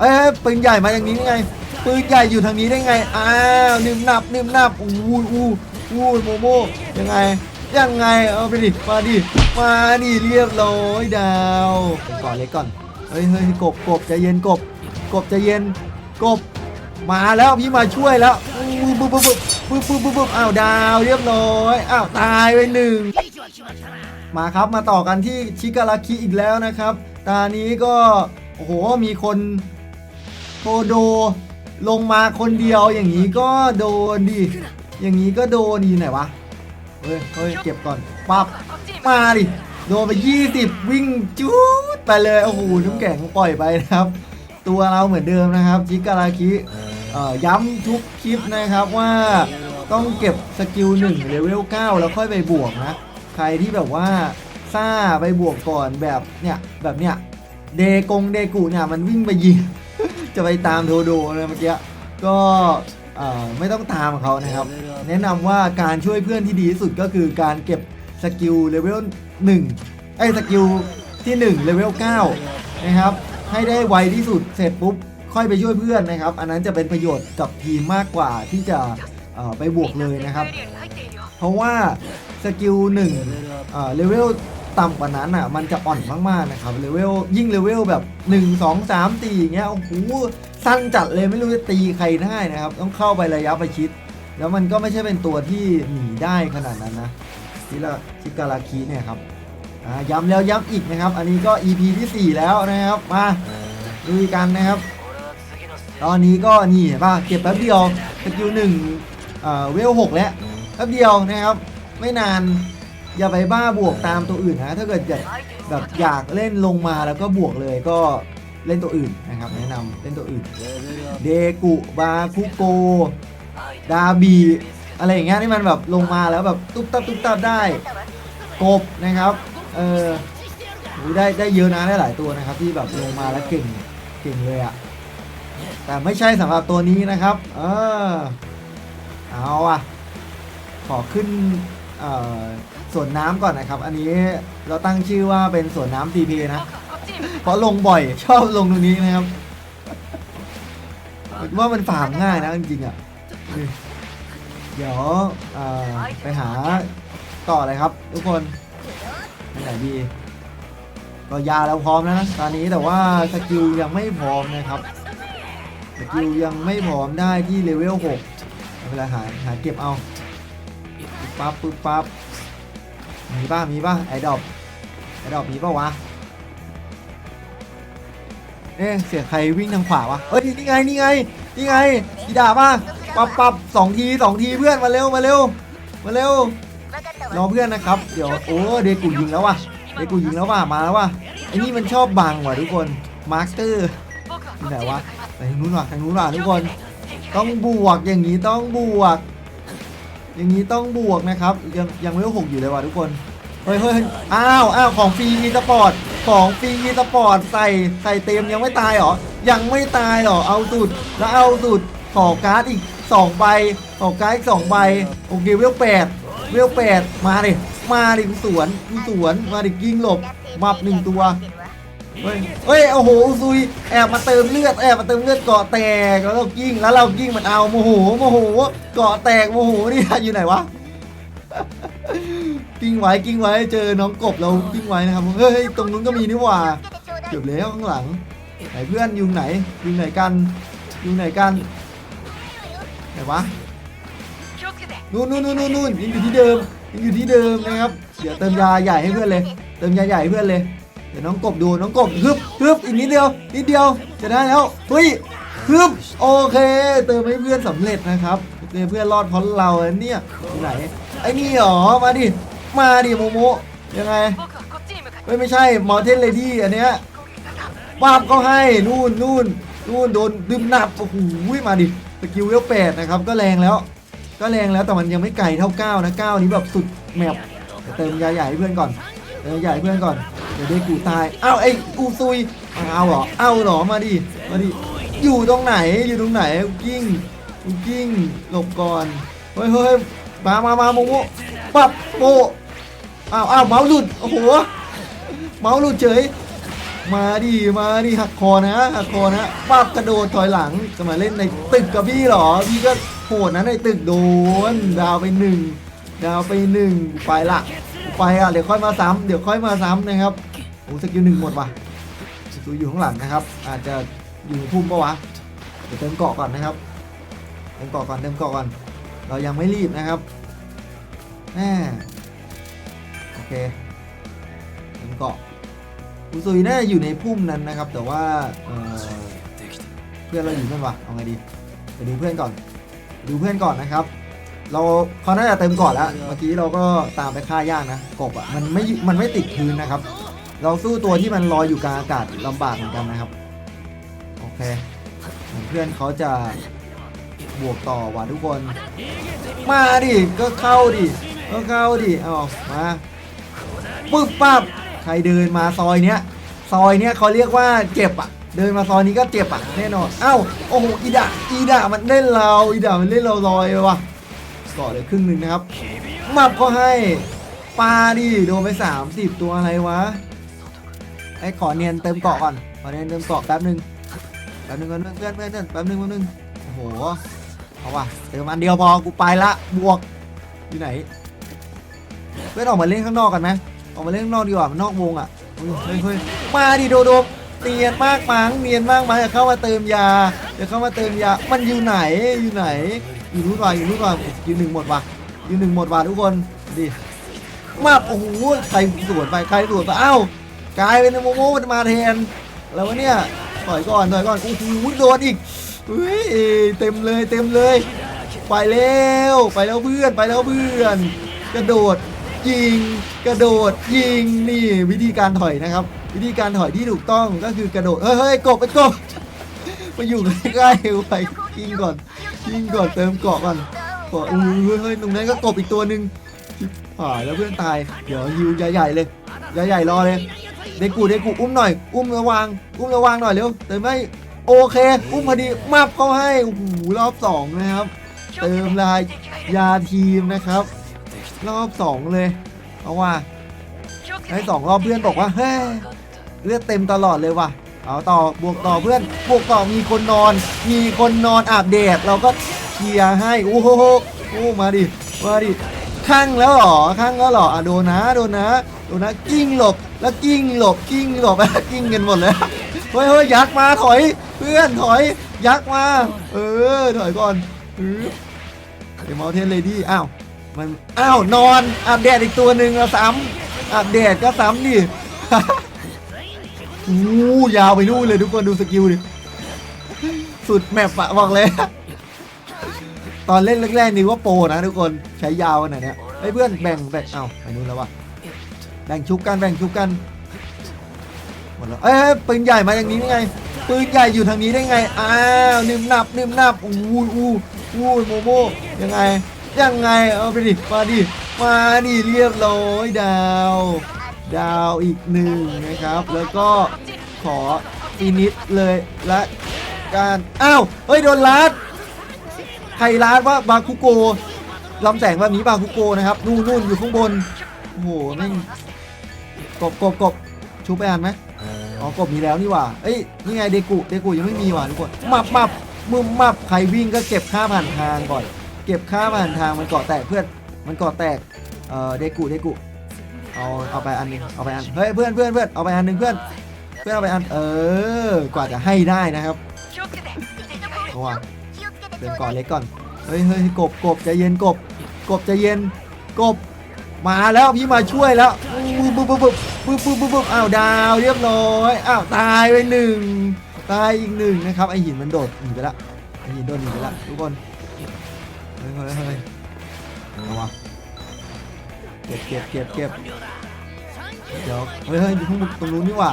เอ้ยปืนใหญ่มาอย่างนี้ได้ไง ปืนใหญ่อยู่ทางนี้ได้ไง อ้าวนิ่มหนับนิ่มหนับอู้อู้อู้โมโมยังไง ยังไง เอาไปดิ มาดิ มาดิเรียบร้อยดาว ก่อนเลยก่อน เฮ้ยเฮ้ยกบกบใจเย็นกบ กบใจเย็น กบ มาแล้วพี่มาช่วยแล้วปุ๊บปุ๊บปุ๊บปุ๊บปุ๊บปุ๊บปุ๊บอ้าวดาวเรียบร้อย อ้าวตายไปหนึ่ง มาครับมาต่อกันที่ชิกาลาคิอีกแล้วนะครับ ตานี้ก็ โอ้โห มีคน โทโดลงมาคนเดียวอย่างนี้ก็โดนดิ อย่างนี้ก็โดนดีไหนวะ เฮ้ยเฮ้ยเก็บก่อนปั๊บมาดิ โดนไป 20 วิ่งจู๊ดไปเลย โอ้โห น้ำแข็งปล่อยไปนะครับ ตัวเราเหมือนเดิมนะครับชิกาลาคิย้ำทุกคลิปนะครับว่าต้องเก็บสกิล1เลเวล9แล้วค่อยไปบวกนะ ใครที่แบบว่าซ่าไปบวกก่อนแบบเนี่ยแบบเนี้ยเดกงเดกุเนี่ยมันวิ่งไปยิง จะไปตามโทโดเลยเมื่อกี้ก็ไม่ต้องตามเขานะครับ แนะนำว่าการช่วยเพื่อนที่ดีที่สุดก็คือการเก็บสกิลเลเวล1ไอ้สกิลที่1เลเวล9นะครับให้ได้ไวที่สุดเสร็จปุ๊บค่อยไปช่วยเพื่อนนะครับ อันนั้นจะเป็นประโยชน์กับทีมมากกว่าที่จะไปบวกเลยนะครับ เพราะว่าสกิลหนึ่งเลเวล ต่ำกว่านั้นอะมันจะอ่อนมากๆนะครับเลเวลยิ่งเลเวลแบบ 1 2 3ตีอย่างเงี้ยโอ้โหสั้นจัดเลยไม่รู้จะตีใครได้นะครับ ต้องเข้าไประยะประชิด แล้วมันก็ไม่ใช่เป็นตัวที่หนีได้ขนาดนั้นนะชิละชิการาคีเนี่ยครับอ่าย้ำแล้วย้ำอีกนะครับ อันนี้ก็ EP ที่ 4 แล้วนะครับมาดูกันนะครับ ตอนนี้ก็นี่เห็นป่ะเก็บแป๊บเดียวสกิลหนึ่งเอ่อเวลหกแล้วแป๊บเดียวนะครับ ไม่นาน อย่าไปบ้าบวกตามตัวอื่นนะถ้าเกิดอยากแบบอยากเล่นลงมาแล้วก็บวกเลยก็เล่นตัวอื่นนะครับ แนะนำเล่นตัวอื่น เดกุบาคุโก ดาบี อะไรอย่างเงี้ยที่มันแบบลงมาแล้วแบบตุ๊บตับตุ๊บตับได้ กบนะครับเออได้ได้เยอะนะได้หลายตัวนะครับ ที่แบบลงมาแล้วเก่งเก่งเลยอะแต่ไม่ใช่สำหรับตัวนี้นะครับ เออเอาอะขอขึ้นเอ่อ สวนน้ำก่อนนะครับ อันนี้เราตั้งชื่อว่าเป็นสวนน้ำ TP นะ เพราะลงบ่อย ชอบลงตรงนี้นะครับ ว่ามันฟาร์มง่ายนะจริงๆอะนี่เดี๋ยวเอ่อไปหาต่อเลยครับ ทุกคนไปไหนดีก็ยาเราพร้อมแล้วนะตอนนี้แต่ว่าสกิลยังไม่พร้อมนะครับสกิลยังไม่พร้อมได้ที่เลเวล6เวลาหาหาเก็บเอาปึ๊บปั๊บปึ๊บปั๊บ มีป่ะ มีป่ะ ไอดอปไอดอปมีป่ะวะ เอ๊ะเสียงใครวิ่งทางขวาวะ เฮ้ย นี่ไง นี่ไง นี่ไงอีดาป่ะปับปับสองทีสองทีเพื่อนมาเร็ว มาเร็ว มาเร็ว รอเพื่อนนะครับ เดี๋ยว โอ้ เดกูยิงแล้วว่ะ เดกูยิงแล้วว่ะ มาแล้วว่ะ ไอ้นี่มันชอบบังว่ะทุกคน มาร์คเตอร์ที่ไหนวะ ทางนู้นว่ะ ทางนู้นว่ะทุกคน ต้องบวกอย่างนี้ต้องบวก อย่างนี้ต้องบวกนะครับ ยังยังไม่หกอยู่เลยว่ะทุกคน เฮ้ยเฮ้ยอ้าวอ้าวของฟรีมีสปอร์ต ของฟรีมีสปอร์ตใส่ใส่เต็มยังไม่ตายเหรอ ยังไม่ตายเหรอ เอาสุด แล้วเอาสุด ขอการ์ดอีกสองใบ ขอการ์ดอีกสองใบ โอเคเวลแปดเวลแปดมาดิ มาดิสวนสวน มาดิยิงหลบมับหนึ่งตัว เฮ้ยเฮ้ยโอ้โหซุยแอบมาเติมเลือดแอบมาเติมเลือดเกาะแตกแล้วเรากิ้งแล้วเรากิ้งมันเอาโมโหโมโหเกาะแตกโมโหนี่อยู่ไหนวะกิ้งไว้กิ้งไว้เจอน้องกบเรากิ้งไว้นะครับเฮ้ยตรงนู้นก็มีนี่หว่าเกือบแล้วข้างหลังไหนเพื่อนอยุงไหนอยุงไหนกันอยุงไหนกันไหนวะนู่นนู่นนู่นนู่นนู่นยังอยู่ที่เดิมยังอยู่ที่เดิมนะครับเดี๋ยวเติมยาใหญ่ให้เพื่อนเลย เติมยาใหญ่ให้เพื่อนเลย เดี๋ยวน้องกบดูน้องกบฮึบฮึบอีกนิดเดียวนิดเดียวจะได้แล้วเฮ้ยฮึบโอเค เติมให้เพื่อนสำเร็จนะครับเพื่อนเพื่อนรอดเพราะเราเนี่ยที่ไหนไอ้นี่หรอมาดิมาดิโมโมยังไงเฮ้ยไม่ใช่มอเทนเลดี้อันเนี้ยปาบก็ให้นู่นนู่นนู่นโดนดึมหนับโอ้โหมาดิสกิลเวลแปดนะครับก็แรงแล้ว ก็แรงแล้วแต่มันยังไม่ไกลเท่า9นะ9นี้แบบสุดแมปเติมยาใหญ่ให้เพื่อนก่อน เติมยาใหญ่เพื่อนก่อนเดี๋ยวได้กูตายอ้าวไอ้กูซุยเอาเหรอเอาเหรอมาดิมาดิอยู่ตรงไหนอยู่ตรงไหนกูกิ้งกูกิ้งหลบก่อนเฮ้ยเฮ้ยมามามาโมโมปับโปอ้าวอ้าวเมาส์หลุดโอ้โหเมาส์หลุดเฉยมาดิมาดิหักคอนะหักคอนะปับกระโดดถอยหลังจะมาเล่นในตึกกับพี่หรอพี่ก็โหดนะในตึกโดนดาวไปหนึ่งดาวไปหนึ่งไปละ ไปอะเดี๋ยวค่อยมาซ้ำเดี๋ยวค่อยมาซ้ำนะครับโอ้สกิลหนึ่งหมดว่ะสกิลอยู่ข้างหลังนะครับ อาจจะอยู่พุ่มปะวะเดี๋ยวเติมเกาะก่อนนะครับเติมเกาะก่อนเติมเกาะก่อน เรายังไม่รีบนะครับแน่โอเคเติมเกาะอุซุยน่าอยู่ในพุ่มนั้นนะครับ แต่ว่าเเพื่อนเราอยู่นั่นวะเอาไงดีไปดูเพื่อนก่อน ดูเพื่อนก่อนนะครับ เราเขาน่าจะเต็มก่อนแล้ว เมื่อกี้เราก็ตามไปฆ่ายากนะ กบอะมันไม่ มันไม่ติดพื้นนะครับ เราสู้ตัวที่มันลอยอยู่กลางอากาศลำบากเหมือนกันนะครับ โอเคเพื่อนเขาจะบวกต่อว่ะทุกคน มาดิ ก็เข้าดิ ก็เข้าดิเอามาปึ๊บปั๊บ ใครเดินมาซอยเนี้ย ซอยเนี้ยเขาเรียกว่าเจ็บอะ เดินมาซอยนี้ก็เจ็บอะแน่นอน เอ้า โอ้โห อีดะอีดะมันเล่นเรา อีดะมันเล่นเราลอยเลยวะ ก่อเลยครึ่งหนึ่งนะครับมับก็ให้ปาดิโดนไป 30 ตัวอะไรวะไอ้ขอเนียนเติมเกาะก่อนขอเนียนเติมเกาะแป๊บหนึ่งแป๊บหนึ่งก่อนเพื่อนเพื่อนเพื่อนแป๊บหนึ่งแป๊บหนึ่งโอ้โหเอาว่ะเติมอันเดียวพอกูไปละบวกอยู่ไหนเพื่อนออกมาเล่นข้างนอกกันไหมออกมาเล่นข้างนอกดีกว่ามันนอกวงอะเฮ้ยเฮ้ยมาดิโดโดเนียนมากมั้งเนียนมากมั้งอย่าเข้ามาเติมยาอย่าเข้ามาเติมยามันอยู่ไหนอยู่ไหน อยู่นู่นว่ะอยู่นู่นว่ะยู่หนึ่งหมดว่ะยู่หนึ่งหมดว่ะทุกคนดิมาโอ้โหใครสวนไปใครสวนไปอ้าวกลายเป็นโมโมมันมาแทนแล้ววะเนี่ยถอยก่อนถอยก่อนโอ้โหโดนอีกเฮ้ยเต็มเลยเต็มเลย ไปแล้วไปแล้วเพื่อนไปแล้วเพื่อน กระโดดยิงกระโดดยิงนี่วิธีการถอยนะครับ วิธีการถอยที่ถูกต้องก็คือกระโดดเฮ้ยเฮ้ยกบไปกบมาอยู่ใกล้ๆไปยิงก่อน ยิงก่อนเติมเกาะก่อนเกาะอุ้ยเฮ้ยตรงนั้นก็กบอีกตัวหนึ่งชิบหาแล้วเพื่อนตาย เดี๋ยวยิวใหญ่ๆเลยใหญ่ๆรอเลยเด็กกูเด็กกูอุ้มหน่อย อุ้มระวัง อุ้มระวังหน่อยเร็วเติมให้โอเค อุ้มพอดีมับเข้าให้โอ้โหรอบสองนะครับ เติมลายยาทีมนะครับ รอบสองเลยเอาว่าไอ้สองรอบเพื่อนบอกว่าเฮ้ยเลือดเต็มตลอดเลยว่ะ เอาต่อบวกต่อเพื่อนบวกต่อมีคนนอน มีคนนอนอาบแดดเราก็เคลียร์ให้โอ้โหโอ้มาดิมาดิข้างแล้วหรอข้างแล้วหรออะโดนนะโดนนะโดนนะกิ้งหลบแล้วกิ้งหลบกิ้งหลบกิ้งกันหมดเลยเฮ้ยเฮ้ยยักษ์มาถอยเพื่อนถอยยักษ์มาเออถอยก่อนอือเดี๋ยวมาเทนเลดี้อ้าวมันอ้าวนอนอาบแดดอีกตัวหนึ่งแล้วซ้ำอาบแดดก็ซ้ำดิ อู้ยาวไปนู่นเลยทุกคนดูสกิลดิสุดแมปอะบอกเลย ตอนเล่นแรกๆนี่ว่าโปรนะทุกคนใช้ยาวขนาดเนี้ยไอ้เพื่อนแบ่งแบ่งเอ้าไปนู่นแล้ววะแบ่งชุบกันแบ่งชุบกันหมดแล้วเอ้ยเอ้ยปืนใหญ่มาอย่างนี้ได้ไงปืนใหญ่อยู่ทางนี้ได้ไงอ้าวนิ่มนับนิ่มนับอู้อู้อู้โมโมยังไงยังไงเอาไปดิมาดิมาดิเรียบร้อยดาว ดาวอีกหนึ่งนะครับ แล้วก็ขอฟินิชเลยและการอ้าวเฮ้ยโดนลัดใครลัดว่าบาคุโกลำแสงแบบนี้บาคุโกนะครับนู่นนู่นอยู่ข้างบนโอ้โหแม่งกบกบกบชูไปอ่านไหมอ๋อกบมีแล้วนี่หว่าเอ้ยนี่ไงเดกุเดกุยังไม่มีว่ะทุกคนมับมับมึมมับใครวิ่งก็เก็บค่าผ่านทางก่อน เก็บค่าผ่านทางมันเกาะแตกเพื่อนมันเกาะแตกเอ่อเดกูเดกู เอาเอาไปอันหนึงเอาไปอันเฮ้ยเพื่อนเพื่อนเพื่อนเอาไปอันหนึงเพื่อนเพื่อนเอาไปอันเออกว่าจะให้ได้นะครับเอาว่ะเดินก่อนเล็กก่อนเฮ้ยเฮ้ยกบกบใจเย็นกบ กบใจเย็นกบมาแล้วพี่มาช่วยแล้วปุ๊บปุ๊บปุ๊บปุ๊บปุ๊บปุ๊บปุ๊บอ้าวดาวเรียบร้อยอ้าวตายไปหนึ่งตายอีกหนึ่งนะครับไอหินมันโดดหนีไปละไอหินโดดหนีไปละทุกคนเฮ้ยเฮ้ยเฮ้ยเอาวะเก็บเก็บเก็บเก็บเดี๋ยวเฮ้ยเฮ้ยอยู่ข้างบนตรงนู้นนี่หว่า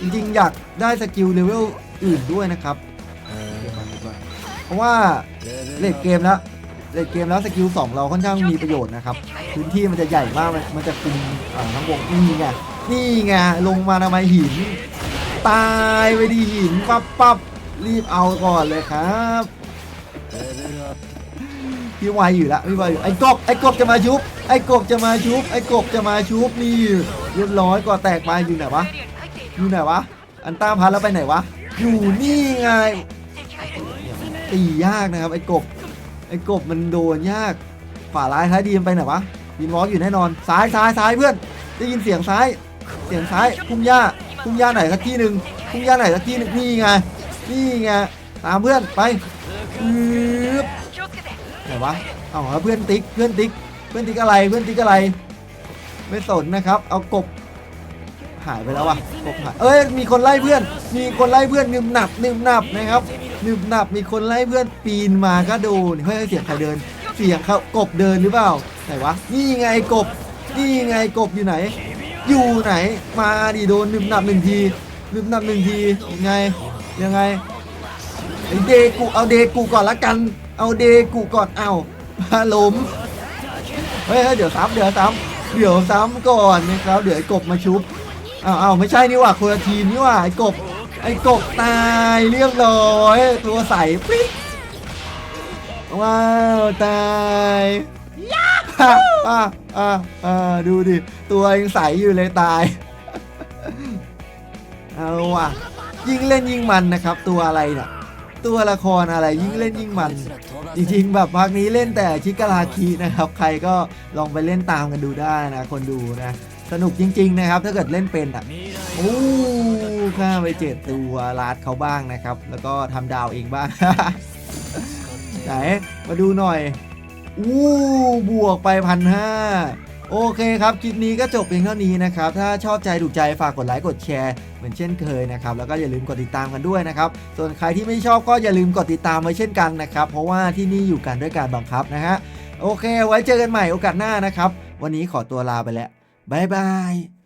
จริงๆอยากได้สกิลเลเวลอื่นด้วยนะครับเพราะว่าเลดเกมแล้วเลดเกมแล้วสกิล2เราค่อนข้างมีประโยชน์นะครับพื้นที่มันจะใหญ่มากมันมันจะคุมอ่าทั้งวงนี่ไงนี่ไงลงมาทำไมหิน ตายไปดีหินปั๊บปั๊บรีบเอาก่อนเลยครับ พี่ไวอยู่ละพี่ไวอยู่ไอ้กบไอ้กบจะมาชุบไอ้กบจะมาชุบไอ้กบจะมาชุบนี่เรียบร้อยก่อแตกไปอยู่ไหนวะอยู่ไหนวะอันต้าพันแล้วไปไหนวะอยู่นี่ไงตียากนะครับไอ้กบไอ้กบมันโดนยากขวาร้ายท้ายดีมไปไหนวะวินวอล์กอยู่แน่นอนซ้ายซ้ายซ้ายเพื่อนได้ยินเสียงซ้าย เสียงซ้ายพุ่มหญ้าพุ่มหญ้าไหนสักที่หนึ่งพุ่มหญ้าไหนสักที่หนึ่งนี่ไงนี่ไงตามเพื่อนไปอื วะเอาแล้วเพื่อนติ๊กเพื่อนติ๊กเพื่อนติ๊กอะไรเพื่อนติ๊กอะไร ไม่สนนะครับ เอากบหายไปแล้ววะกบหายเอ้ยมีคนไล่เพื่อน มีคนไล่เพื่อนนึมหนับนึมหนับนะครับนึมหนับมีคนไล่เพื่อนปีนมาก็โดนเฮ้ยเสียงใครเดิน เสียงเขากบเดินหรือเปล่าไหนวะนี่ไงกบนี่ไงกบอยู่ไหน อยู่ไหนมาดิโดนนึมหนับหนึ่งทีนึมหนับหนึ่งทียังไงยังไงเดกูเอาเดกูก่อนละกัน เอาเดกูก่อนเอาพาล้มเฮ้ยเดี๋ยวซ้ำเดี๋ยวซ้ำเดี๋ยวซ้ำก่อนนะครับเดี๋ยวไอ้กบมาชุบเอาวอ้าไม่ใช่นี่หว่าคนละทีมนี่หว่าไอ้กบไอ้กบตายเรียบร้อยตัวใสปิ๊กว้าวตายอะอะอะอะดูดิตัวยังใสอยู่เลยตายเอาว่ะยิ่งเล่นยิ่งมันนะครับตัวอะไรเนี่ย ตัวละครอะไรยิ่งเล่นยิ่งมัน จริงๆ แบบภาคนี้เล่นแต่ชิกาลาคีนะครับ ใครก็ลองไปเล่นตามกันดูได้นะคนดูนะ สนุกจริง ๆ นะครับ ถ้าเกิดเล่นเป็นอะโอ้ฆ่าไปเจ็ดตัวลาดเขาบ้างนะครับ แล้วก็ทำดาวเองบ้างไหนมาดูหน่อยอู้บวกไปพันห้า โอเคครับคลิปนี้ก็จบเพียงเท่านี้นะครับ ถ้าชอบใจถูกใจฝากกดไลค์กดแชร์เหมือนเช่นเคยนะครับแล้วก็อย่าลืมกดติดตามกันด้วยนะครับ ส่วนใครที่ไม่ชอบก็อย่าลืมกดติดตามไว้เช่นกันนะครับ เพราะว่าที่นี่อยู่กันด้วยการบังคับนะฮะโอเค ไว้เจอกันใหม่โอกาสหน้านะครับ วันนี้ขอตัวลาไปแล้วบ๊ายบาย